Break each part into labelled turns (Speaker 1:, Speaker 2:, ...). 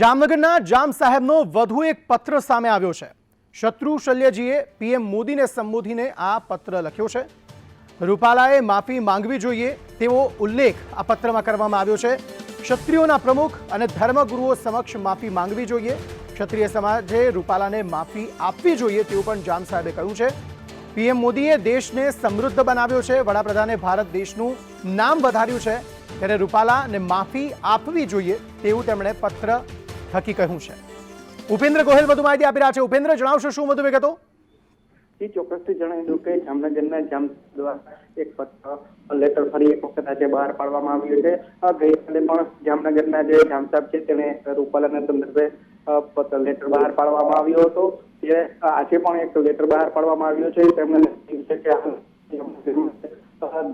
Speaker 1: જામનગરના જામ સાહેબનો વધુ એક પત્ર સામે આવ્યો છે. શત્રુ શલ્યજીએ પીએમ મોદીને સંબોધીને આ પત્ર લખ્યો છે. રૂપાલાએ માફી માંગવી જોઈએ તેવો ઉલ્લેખ આ પત્રમાં કરવામાં આવ્યો છે. ક્ષત્રિયોના પ્રમુખ અને ધર્મગુરુઓ સમક્ષ માફી માંગવી જોઈએ. ક્ષત્રિય સમાજે રૂપાલાને માફી આપવી જોઈએ તેવું પણ જામ સાહેબે કહ્યું છે. પીએમ મોદીએ દેશને સમૃદ્ધ બનાવ્યો છે. વડાપ્રધાને ભારત દેશનું નામ વધાર્યું છે. ત્યારે રૂપાલાને માફી આપવી જોઈએ તેવું તેમણે પત્ર થકી કહ્યું છે? ઉપેન્દ્ર ગોહિલ વધુ માહિતી આપી રહ્યા છે. ઉપેન્દ્ર, જણાવશો શું વધુ વિગતો?
Speaker 2: એ ચોક્કસથી જણાવી દઉં કે જામનગરના જામ દ્વારા એક લેટર ફરી એક વખત આજે બહાર પાડવામાં આવ્યું છે. ગઈકાલે પણ જામનગરના જે જામ સાહેબ છે તેને રૂપાલાના સંદર્ભે પત્ર લેટર બહાર પાડવામાં આવ્યો હતો. જે આજે પણ એક લેટર બહાર પાડવામાં આવ્યો છે. તેમણે લખ્યું છે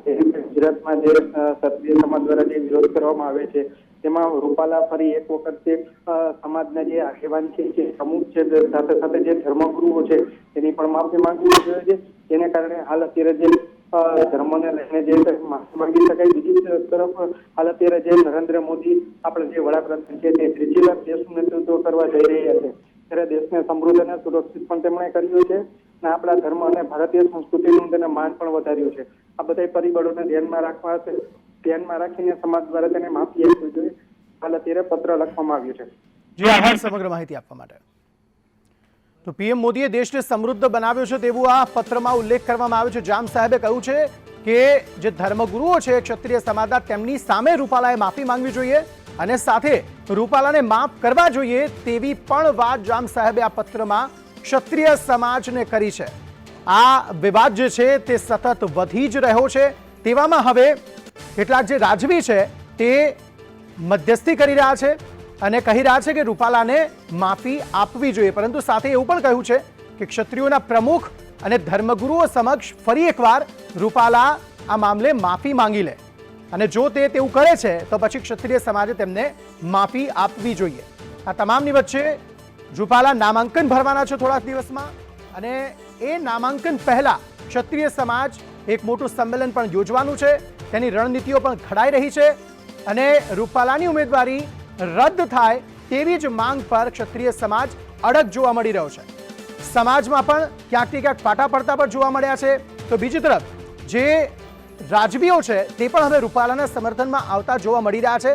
Speaker 2: કે ગુજરાતમાં જે ક્ષત્રિય સમાજ દ્વારા જે વિરોધ કરવામાં આવે છે તેમાં રૂપાલા ફરી એક વખત જે સમાજના જે આગેવાન છે, જે પ્રમુખ છે સાથે સાથે જે ધર્મગુરુઓ છે, તેની પણ માફી માંગવી જોઈએ જેને કારણે હાલ અત્યારે જે ધર્મને લઈને જે માફી માંગી શકાય. બીજી તરફ હાલ અત્યારે જે નરેન્દ્ર મોદી આપણે જે વડાપ્રધાન છે, તે ત્રીજી લાખ દેશનું નેતૃત્વ કરવા જઈ રહ્યા છે. ત્યારે દેશને સમૃદ્ધ અને સુરક્ષિત પણ તેમણે કર્યું છે અને આપણા ધર્મ અને ભારતીય સંસ્કૃતિનું તેને માન પણ વધાર્યું છે. આ બધા પરિબળોને ધ્યાનમાં રાખવા ધ્યાનમાં રાખીને સમાજ દ્વારા તેને માફી આપવી જોઈએ. હાલ અત્યારે પત્ર લખવામાં આવ્યું છે.
Speaker 1: જી આભાર સમગ્ર માહિતી આપવા માટે. તો પીએમ મોદીએ દેશને સમૃદ્ધ બનાવ્યો છે તેવું આ પત્રમાં ઉલ્લેખ કરવામાં આવ્યો છે. જામ સાહેબે કહ્યું છે કે જે ધર્મગુરુઓ છે, ક્ષત્રિય સમાજના, તેમની સામે રૂપાલાએ માફી માંગવી જોઈએ અને સાથે રૂપાલાને માફ કરવા જોઈએ તેવી પણ વાત જામ સાહેબે આ પત્રમાં ક્ષત્રિય સમાજને કરી છે. આ વિવાદ જે છે તે સતત વધી જ રહ્યો છે. તેવામાં હવે કેટલાક જે રાજવી છે તે મધ્યસ્થી કરી રહ્યા છે અને કહી રહ્યા છે કે રૂપાલાને માફી આપવી જોઈએ. પરંતુ સાથે એવું પણ કહ્યું છે કે ક્ષત્રિયોના પ્રમુખ અને ધર્મગુરુઓ સમક્ષ ફરી એકવાર રૂપાલા આ મામલે માફી માંગી લે. અને જો તે તેવું કરે છે, તો પછી ક્ષત્રિય સમાજે તેમને માફી આપવી જોઈએ. આ તમામની વચ્ચે રૂપાલા નામાંકન ભરવાના છે થોડાક દિવસમાં. અને એ નામાંકન પહેલા ક્ષત્રિય સમાજ એક મોટું સંમેલન પણ યોજવાનું છે. તેની રણનીતિઓ પણ ઘડાઈ રહી છે અને રૂપાલાની ઉમેદવારી રદ થાય તેવી જ માંગ પર ક્ષત્રિય સમાજ અડગ જોવા મળી રહ્યો છે. સમાજમાં પણ ક્યાંક ને ક્યાંક ફાટા પડતા પણ જોવા મળ્યા છે. તો બીજી તરફ જે રાજવીઓ છે તે પણ હવે રૂપાલાના સમર્થનમાં આવતા જોવા મળી રહ્યા છે.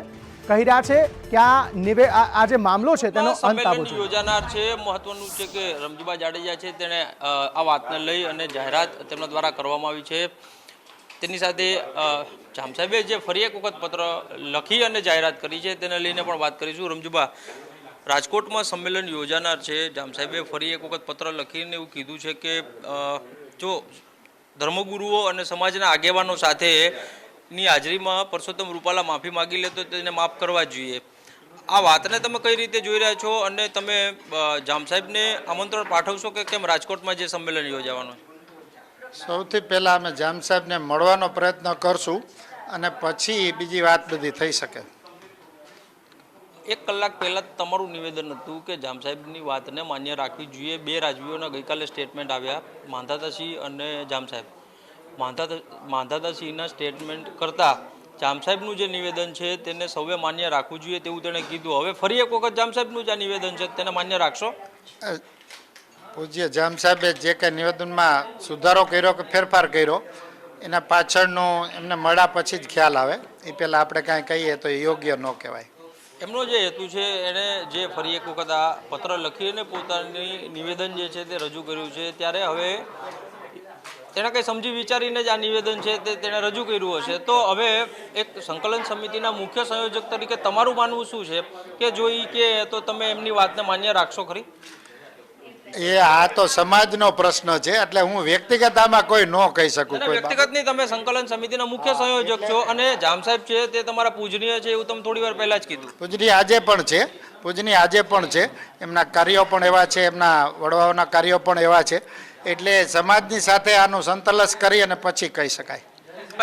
Speaker 1: કહી રહ્યા છે કે આ નિવે આ જે મામલો છે તેનો અંત આવવો જોઈએ.
Speaker 3: યોજાનાર છે. મહત્વનું છે કે રમજીભાઈ જાડેજા છે તેણે આ વાતને લઈ અને જાહેરાત તેમના દ્વારા કરવામાં આવી છે. તેની સાથે જામસાહેબે જામ સાહેબે જે ફરી એક વખત પત્ર લખી અને જાહેરાત કરી છે, તેને લઈને પણ વાત કરીશું. રમજુબા, રાજકોટમાં સંમેલન યોજાનાર છે. જામ સાહેબે ફરી એક વખત પત્ર લખીને એવું કીધું છે કે જો ધર્મગુરુઓ અને સમાજના આગેવાનો સાથે ની હાજરીમાં પરસોત્તમ રૂપાલા માફી માગી લે તો તેને માફ કરવા જોઈએ. આ વાતને તમે કઈ રીતે જોઈ રહ્યા છો? અને તમે જામ સાહેબને આમંત્રણ પાઠવશો કે કેમ રાજકોટમાં જે સંમેલન યોજાવાનું છે?
Speaker 4: સૌથી પહેલાં અમે જામ સાહેબને મળવાનો પ્રયત્ન કરશું અને પછી બીજી વાત બધી થઈ શકે.
Speaker 3: એક કલાક પહેલાં તમારું નિવેદન હતું કે જામ સાહેબની વાતને માન્ય રાખવી જોઈએ. બે રાજવીઓના ગઈકાલે સ્ટેટમેન્ટ આવ્યા માંધાતાસિંહ અને જામ સાહેબ. માંધાતા માંધાતાસિંહના સ્ટેટમેન્ટ કરતાં જામ સાહેબનું જે નિવેદન છે તેને સૌએ માન્ય રાખવું જોઈએ તેવું તેણે કીધું. હવે ફરી એક વખત જામ સાહેબનું જે આ નિવેદન છે તેને માન્ય રાખશો?
Speaker 4: પૂજ્ય જામ સાહેબે જે કંઈ નિવેદનમાં સુધારો કર્યો કે ફેરફાર કર્યો, એના પાછળનો એમને મળ્યા પછી જ ખ્યાલ આવે. એ પહેલાં આપણે કાંઈ કહીએ તો એ યોગ્ય ન કહેવાય.
Speaker 3: એમનો જે હેતુ છે, એણે જે ફરી એક વખત આ પત્ર લખીને પોતાની નિવેદન જે છે તે રજૂ કર્યું છે, ત્યારે હવે તેણે કંઈ સમજી વિચારીને જ આ નિવેદન છે તે તેણે રજૂ કર્યું હશે. તો હવે એક સંકલન સમિતિના મુખ્ય સંયોજક તરીકે તમારું માનવું શું છે? કે જોઈ કે તો તમે એમની વાતને માન્ય રાખશો ખરી?
Speaker 4: એ આ તો સમાજનો પ્રશ્ન છે એટલે હું વ્યક્તિગત આમાં કોઈ ન કહી શકું કોઈ
Speaker 3: વ્યક્તિગત નહીં તમે સંકલન સમિતિના મુખ્ય સંયોજક છો અને જામ સાહેબ છે તે તમારા પૂજનીય છે એવું તમે થોડી વાર પહેલા જ કીધું.
Speaker 4: પૂજનીય આજે પણ છે પૂજનીય આજે પણ છે એમના કાર્યો પણ એવા છે એમના વડવાઓના કાર્યો પણ એવા છે એટલે સમાજની સાથે આનું સંતલસ કરી અને પછી કહી શકાય.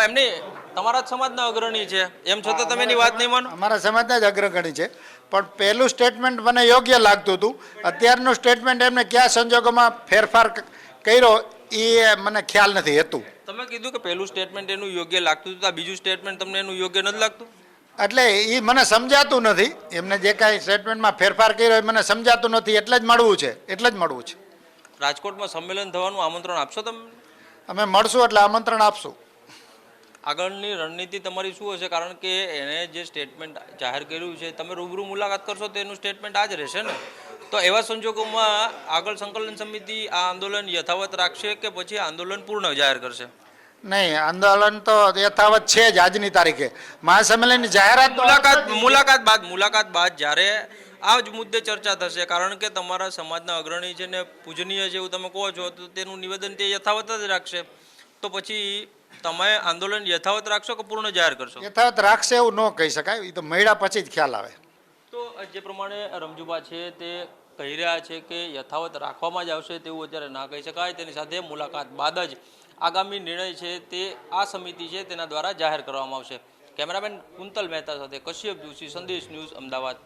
Speaker 3: એમની તમારા જ સમાજના અગ્રણી છે. એમ છતાં તમે એની વાત નહીં માનો?
Speaker 4: અમારા સમાજના જ અગ્રગણી છે. પણ પહેલું સ્ટેટમેન્ટ મને યોગ્ય લાગતું હતું. અત્યારનું સ્ટેટમેન્ટ એમને કયા સંજોગોમાં ફેરફાર કર્યો એ મને ખ્યાલ નથી હતું.
Speaker 3: તમે કીધું કે પહેલું સ્ટેટમેન્ટ એનું યોગ્ય લાગતું હતું બીજું સ્ટેટમેન્ટ તમને એનું યોગ્ય નથી લાગતું?
Speaker 4: એટલે એ મને સમજાતું નથી. એમને જે કાંઈ સ્ટેટમેન્ટમાં ફેરફાર કર્યો એ મને સમજાતું નથી. એટલે જ મળવું છે. એટલે જ મળવું છે.
Speaker 3: રાજકોટમાં સંમેલન થવાનું આમંત્રણ આપશો તમે?
Speaker 4: અમે મળશું એટલે આમંત્રણ આપશું.
Speaker 3: આગળની રણનીતિ તમારી શું હશે? કારણ કે એણે જે સ્ટેટમેન્ટ જાહેર કર્યું છે તમે રૂબરૂ મુલાકાત કરશો તો એનું સ્ટેટમેન્ટ આ જ રહેશે ને? તો એવા સંજોગોમાં આગળ સંકલન સમિતિ આ આંદોલન યથાવત રાખશે કે પછી આંદોલન પૂર્ણ જાહેર કરશે?
Speaker 4: નહીં આંદોલન તો યથાવત છે જ આજની તારીખે. મહાસંમેલનની જાહેરાત
Speaker 3: મુલાકાત મુલાકાત બાદ મુલાકાત બાદ જ્યારે આ જ મુદ્દે ચર્ચા થશે કારણ કે તમારા સમાજના અગ્રણી છે ને પૂજનીય છે એવું તમે કહો છો તો તેનું નિવેદન તે યથાવત જ રાખશે. તો પછી તમે આંદોલન યથાવત રાખશો કે પૂર્ણ જાહેર કરશો?
Speaker 4: યથાવત રાખશે એવું ન કહી શકાય. એ તો મળ્યા પછી જ ખ્યાલ આવે.
Speaker 3: તો જે પ્રમાણે રમજુબા છે તે કહી રહ્યા છે કે યથાવત રાખવામાં જ આવશે તેવું અત્યારે ના કહી શકાય. તેની સાથે મુલાકાત બાદ જ આગામી નિર્ણય છે તે આ સમિતિ છે તેના દ્વારા જાહેર કરવામાં આવશે. કેમેરામેન કુંતલ મહેતા સાથે Kashyap Joshi Sandesh news Ahmedabad.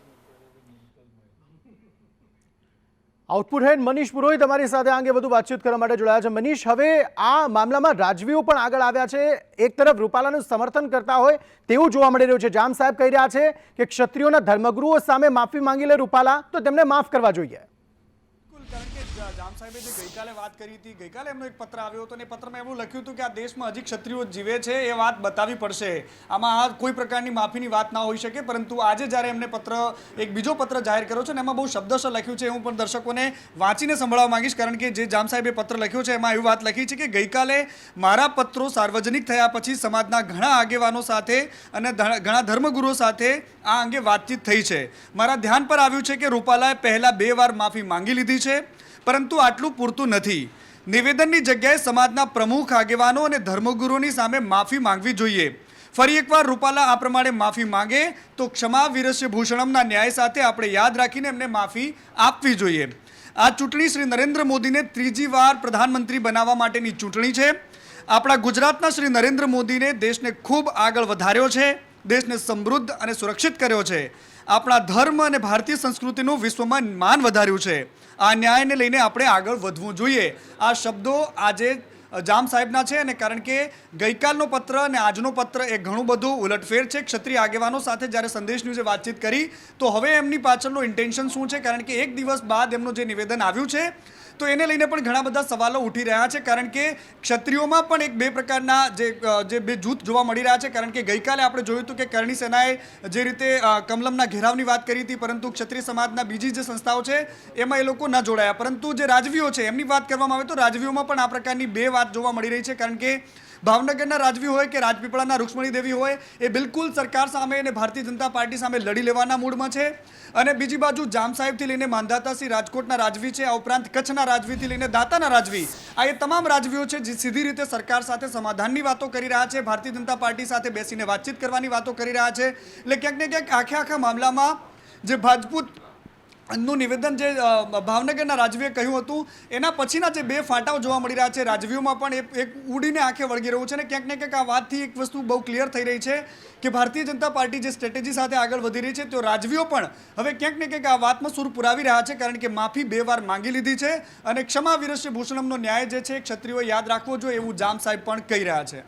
Speaker 1: Output head Manish Purohit અમારી સાથે આ અંગે વધુ વાતચીત કરવા માટે જોડાયા છે. મનીષ, હવે આ મામલામાં રાજવીઓ પણ આગળ આવ્યા છે. એક તરફ રૂપાલાનું સમર્થન કરતા હોય તેવું જોવા મળી રહ્યું છે. જામ સાહેબ કહી રહ્યા છે કે ક્ષત્રિયોના ધર્મગુરુઓ સામે માફી માંગી લે રૂપાલા, તો તેમને માફ કરવા જોઈએ.
Speaker 5: કે સાહેબે જે ગઈકાલે વાત કરી હતી, ગઈકાલે એમનો એક પત્ર આવ્યો હતો અને પત્રમાં એવું લખ્યું હતું કે આ દેશમાં હજી ક્ષત્રિયો જીવે છે, એ વાત બતાવવી પડશે. આમાં આ કોઈ પ્રકારની માફીની વાત ના હોઈ શકે, પરંતુ આજે જ્યારે એમને પત્ર, એક બીજો પત્ર જાહેર કર્યો છે ને એમાં બહુ શબ્દશ લખ્યું છે, હું પણ દર્શકોને વાંચીને સંભળાવવા માંગીશ, કારણ કે જે જામ સાહેબે પત્ર લખ્યો છે, એમાં એવી વાત લખી છે કે ગઈકાલે મારા પત્રો સાર્વજનિક થયા પછી સમાજના ઘણા આગેવાનો સાથે અને ઘણા ધર્મગુરુઓ સાથે આ અંગે વાતચીત થઈ છે. મારા ધ્યાન પર આવ્યું છે કે રૂપાલાએ પહેલાં બે વાર માફી માંગી લીધી છે. પરંતુ આટલું પૂરતું નથી. નિવેદનની જગ્યાએ સમાજના પ્રમુખ, આગેવાનો અને ધર્મગુરુઓની સામે માફી માંગવી જોઈએ. ફરી એકવાર રૂપાલા આ પ્રમાણે માફી માંગે તો ક્ષમા વિરસ્ય ભૂષણમના ન્યાય સાથે આપણે યાદ રાખીને એમને માફી આપવી જોઈએ. આ ચૂંટણી શ્રી નરેન્દ્ર મોદીને ત્રીજી વાર પ્રધાનમંત્રી બનાવવા માટેની ચૂંટણી છે. આપણા ગુજરાતના શ્રી નરેન્દ્ર મોદીને દેશને ખૂબ આગળ વધાર્યો છે. દેશને સમૃદ્ધ અને સુરક્ષિત કર્યો છે. આપણા ધર્મ અને ભારતીય સંસ્કૃતિનું વિશ્વમાં માન વધાર્યું છે. આ ન્યાયને લઈને આપણે આગળ વધવું જોઈએ. આ શબ્દો આજે જામ સાહેબના છે અને કારણ કે ગઈકાલનો પત્ર અને આજનો પત્ર એ ઘણું બધું ઉલટફેર છે. ક્ષત્રિય આગેવાનો સાથે જ્યારે સંદેશ ન્યૂઝે વાતચીત કરી, તો હવે એમની પાછળનું ઇન્ટેન્શન શું છે? કારણ કે એક દિવસ બાદ એમનું જે નિવેદન આવ્યું છે તો એને લઈને પણ ઘણા બધા સવાલો ઉઠી રહ્યા છે, કારણ કે ક્ષત્રિયોમાં પણ એક બે પ્રકારના જે જે બે જૂથ જોવા મળી રહ્યા છે, કારણ કે ગઈકાલે આપણે જોયું હતું કે કરણી સેનાએ જે રીતે કમલમના ઘેરાવની વાત કરી હતી, પરંતુ ક્ષત્રિય સમાજના બીજી જે સંસ્થાઓ છે, એમાં એ લોકો ન જોડાયા. પરંતુ જે રાજવીઓ છે, એમની વાત કરવામાં આવે તો રાજવીઓમાં પણ આ પ્રકારની બે વાત જોવા મળી રહી છે, કારણ કે ભાવનગરના રાજવી હોય કે રાજપીપળાના રૂક્ષ્મણી દેવી હોય, એ બિલકુલ સરકાર સામે અને ભારતીય જનતા પાર્ટી સામે લડી લેવાના મૂડમાં છે. અને બીજી બાજુ જામ સાહેબથી લઈને માંધાતાસિંહ રાજકોટના રાજવી છે, આ ઉપરાંત કચ્છના રાજવીથી લઈને દાતાના રાજવી, આ એ તમામ રાજવીઓ છે જે સીધી રીતે સરકાર સાથે સમાધાનની વાતો કરી રહ્યા છે, ભારતીય જનતા પાર્ટી સાથે બેસીને વાતચીત કરવાની વાતો કરી રહ્યા છે. એટલે ક્યાંક ને ક્યાંક આખે આખા મામલામાં જે ભાજપૂત નું નિવેદન જે ભાવનગરના રાજવીએ કહ્યું હતું, એના પછીના જે બે ફાટાઓ જોવા મળી રહ્યા છે રાજવીઓમાં પણ એક ઉડીને આંખે વળગી રહ્યું છે અને ક્યાંક ને ક્યાંક આ વાતથી એક વસ્તુ બહુ ક્લિયર થઈ રહી છે કે ભારતીય જનતા પાર્ટી જે સ્ટ્રેટેજી સાથે આગળ વધી રહી છે તો રાજવીઓ પણ હવે ક્યાંક ને ક્યાંક આ વાતમાં સૂર પુરાવી રહ્યા છે કારણ કે માફી બે વાર માંગી લીધી છે અને ક્ષમા વિરસ્ય ભૂષણમનો ન્યાય જે છે ક્ષત્રિયો યાદ રાખવો જોઈએ એવું જામ સાહેબ પણ કહી રહ્યા છે.